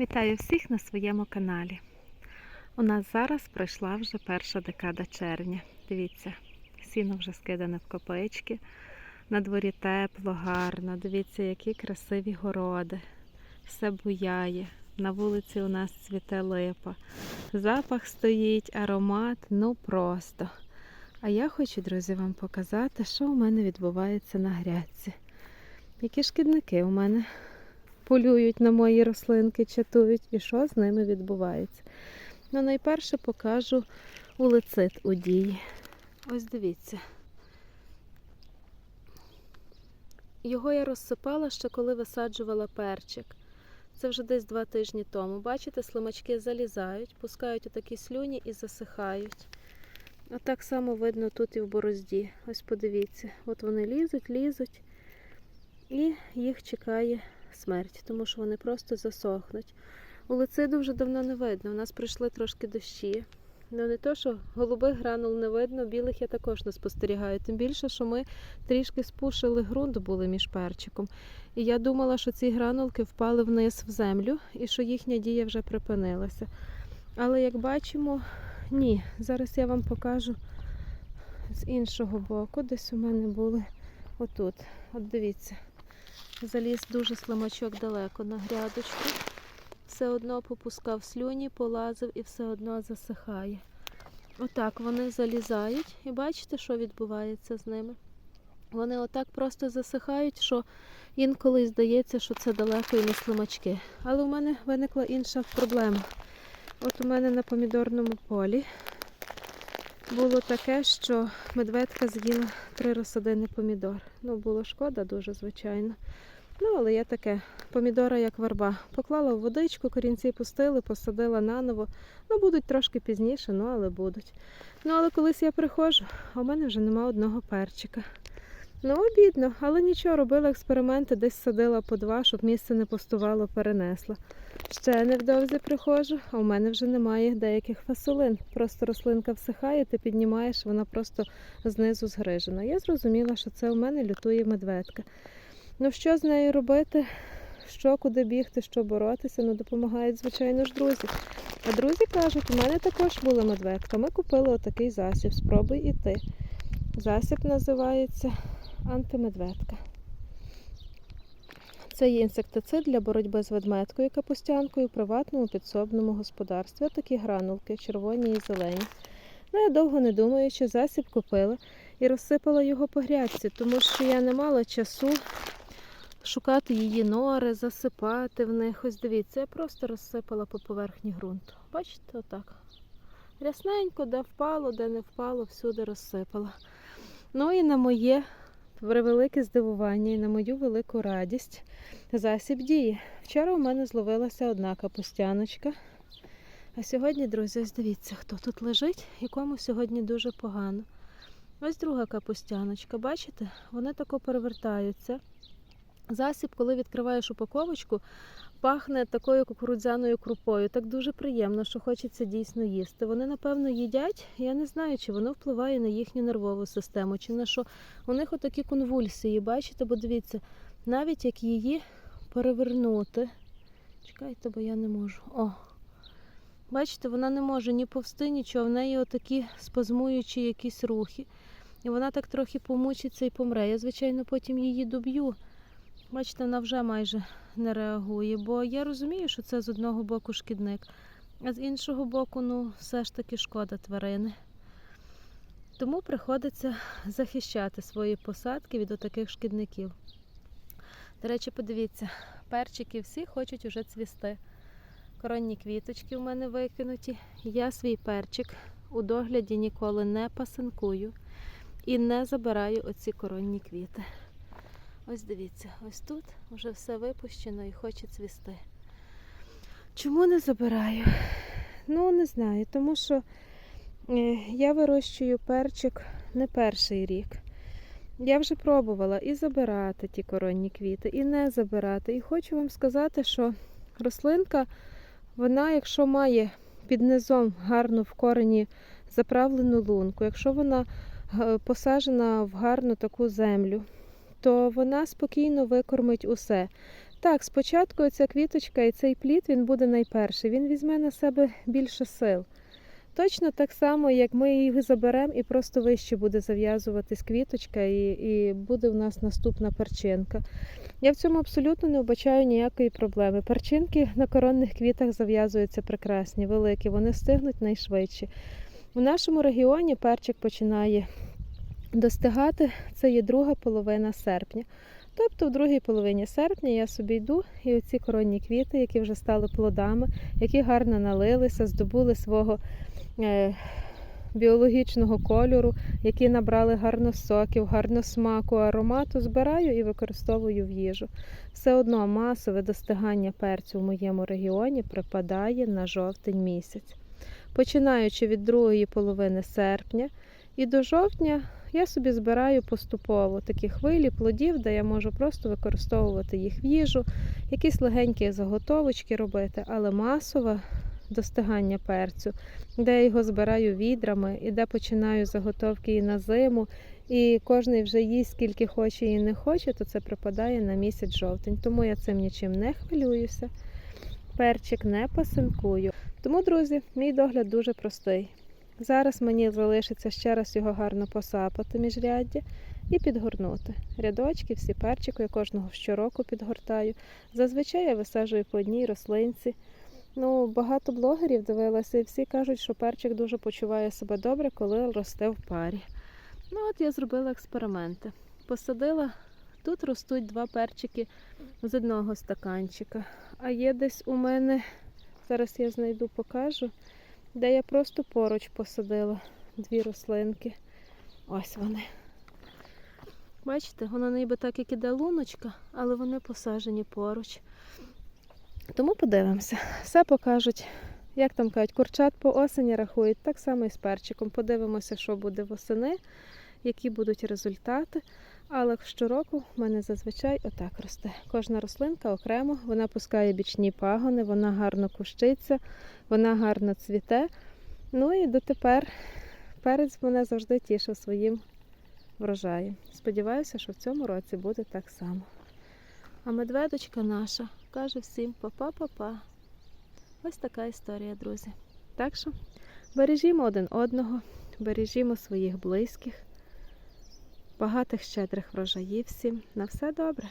Вітаю всіх на своєму каналі. У нас зараз пройшла вже перша декада червня. Дивіться, сіно вже скидане в копички. На дворі тепло, гарно. Дивіться, які красиві городи. Все буяє. На вулиці у нас цвіте липа. Запах стоїть, аромат, ну просто. А я хочу, друзі, вам показати, що у мене відбувається на грядці. Які шкідники у мене полюють на мої рослинки, чатують, і що з ними відбувається. Ну, найперше покажу улицит у дії. Ось дивіться. Його я розсипала ще коли висаджувала перчик. Це вже десь два тижні тому. Бачите, слимачки залізають, пускають отакі слюні і засихають. А так само видно тут і в борозді. Ось подивіться, от вони лізуть, лізуть, і їх чекає смерть, тому що вони просто засохнуть. Улициду вже давно не видно. У нас прийшли трошки дощі. Ну не то, що голубих гранул не видно, білих я також не спостерігаю. Тим більше, що ми трішки спушили ґрунт були між перчиком. І я думала, що ці гранулки впали вниз в землю і що їхня дія вже припинилася. Але як бачимо, ні. Зараз я вам покажу з іншого боку, десь у мене були отут. От дивіться. Заліз дуже слимачок далеко на грядочку. Все одно попускав слюні, полазив і все одно засихає. Отак вони залізають і бачите, що відбувається з ними. Вони отак просто засихають, що інколи здається, що це далеко і не слимачки. Але у мене виникла інша проблема. От у мене на помідорному полі було таке, що медведка з'їла три розсадини помідор. Ну, було шкода дуже, звичайно. Ну, але я таке, помідора як верба. Поклала в водичку, корінці пустили, посадила наново. Ну, будуть трошки пізніше, ну але будуть. Ну, але колись я приходжу, а в мене вже нема одного перчика. Ну, обідно, але нічого, робила експерименти, десь садила по два, щоб місце не пустувало, перенесла. Ще невдовзі приходжу, а в мене вже немає деяких фасолин. Просто рослинка всихає, ти піднімаєш, вона просто знизу згрижена. Я зрозуміла, що це у мене лютує медведка. Ну, що з нею робити? Що, куди бігти, що боротися? Ну, допомагають, звичайно ж, друзі. А друзі кажуть, у мене також була медведка. Ми купили отакий засіб. Спробуй і ти. Засіб називається антимедведка. Це є інсектицид для боротьби з ведмедкою капустянкою у приватному підсобному господарстві. Такі гранулки, червоні і зелені. Ну, я довго не думаючи, засіб купила і розсипала його по грядці, тому що я не мала часу шукати її нори, засипати в них. Ось дивіться, я просто розсипала по поверхні ґрунту. Бачите, отак. Рясненько, де впало, де не впало, всюди розсипала. Ну і на моє превелике здивування і на мою велику радість засіб діє. Вчора у мене зловилася одна капустяночка. А сьогодні, друзі, ось дивіться, хто тут лежить, якому сьогодні дуже погано. Ось друга капустяночка, бачите? Вони тако перевертаються. Засіб, коли відкриваєш упаковочку, пахне такою кукурудзяною крупою. Так дуже приємно, що хочеться дійсно їсти. Вони, напевно, їдять. Я не знаю, чи воно впливає на їхню нервову систему, чи на що. У них отакі конвульсії, бачите, бо дивіться, навіть як її перевернути. Чекайте, бо я не можу. О! Бачите, вона не може ні повсти, нічого. В неї отакі спазмуючі якісь рухи. І вона так трохи помучиться і помре. Я, звичайно, потім її доб'ю. Бачите, вона вже майже не реагує, бо я розумію, що це з одного боку шкідник, а з іншого боку, ну, все ж таки шкода тварини. Тому приходиться захищати свої посадки від отаких шкідників. До речі, подивіться, перчики всі хочуть уже цвісти. Коронні квіточки у мене викинуті. Я свій перчик у догляді ніколи не пасинкую і не забираю оці коронні квіти. Ось дивіться, ось тут вже все випущено і хоче цвісти. Чому не забираю? Ну, не знаю, тому що е, я вирощую перчик не перший рік. Я вже пробувала і забирати ті коронні квіти, і не забирати. І хочу вам сказати, що рослинка, вона, якщо має під низом гарну в корені заправлену лунку, якщо вона е, посаджена в гарну таку землю, то вона спокійно викормить усе. Так, спочатку ця квіточка і цей плід він буде найперший. Він візьме на себе більше сил. Точно так само, як ми її заберемо, і просто вище буде зав'язуватись квіточка, і, і буде в нас наступна перчинка. Я в цьому абсолютно не вбачаю ніякої проблеми. Перчинки на коронних квітах зав'язуються прекрасні, великі, вони стигнуть найшвидше. У нашому регіоні перчик починає достигати, це є друга половина серпня. Тобто в другій половині серпня я собі йду і оці коронні квіти, які вже стали плодами, які гарно налилися, здобули свого е, біологічного кольору, які набрали гарно соків, гарно смаку, аромату, збираю і використовую в їжу. Все одно масове достигання перцю в моєму регіоні припадає на жовтень місяць. Починаючи від другої половини серпня і до жовтня я собі збираю поступово такі хвилі плодів, де я можу просто використовувати їх в їжу, якісь легенькі заготовочки робити, але масове достигання перцю, де я його збираю відрами, і де починаю заготовки і на зиму, і кожен вже їсть скільки хоче і не хоче, то це припадає на місяць жовтень. Тому я цим нічим не хвилююся. Перчик не пасинкую. Тому, друзі, мій догляд дуже простий. Зараз мені залишиться ще раз його гарно посапати міжряддя і підгорнути. Рядочки, всі перчики, я кожного щороку підгортаю. Зазвичай я висаджую по одній рослинці. Ну, багато блогерів дивилася, і всі кажуть, що перчик дуже почуває себе добре, коли росте в парі. Ну, от я зробила експерименти. Посадила, тут ростуть два перчики з одного стаканчика. А є десь у мене, зараз я знайду, покажу, де я просто поруч посадила дві рослинки. Ось вони. Бачите, воно ніби так, як іде луночка, але вони посаджені поруч. Тому подивимося. Все покажуть, як там кажуть, курчат по осені рахують, так само і з перчиком. Подивимося, що буде восени, які будуть результати. Але щороку в мене зазвичай отак росте. Кожна рослинка окремо, вона пускає бічні пагони, вона гарно кущиться, вона гарно цвіте. Ну і дотепер перець мене завжди тішив своїм врожаєм. Сподіваюся, що в цьому році буде так само. А медведочка наша каже всім па-па-па-па. Ось така історія, друзі. Так що бережімо один одного, бережімо своїх близьких, багатих щедрих врожаїв всім. На все добре.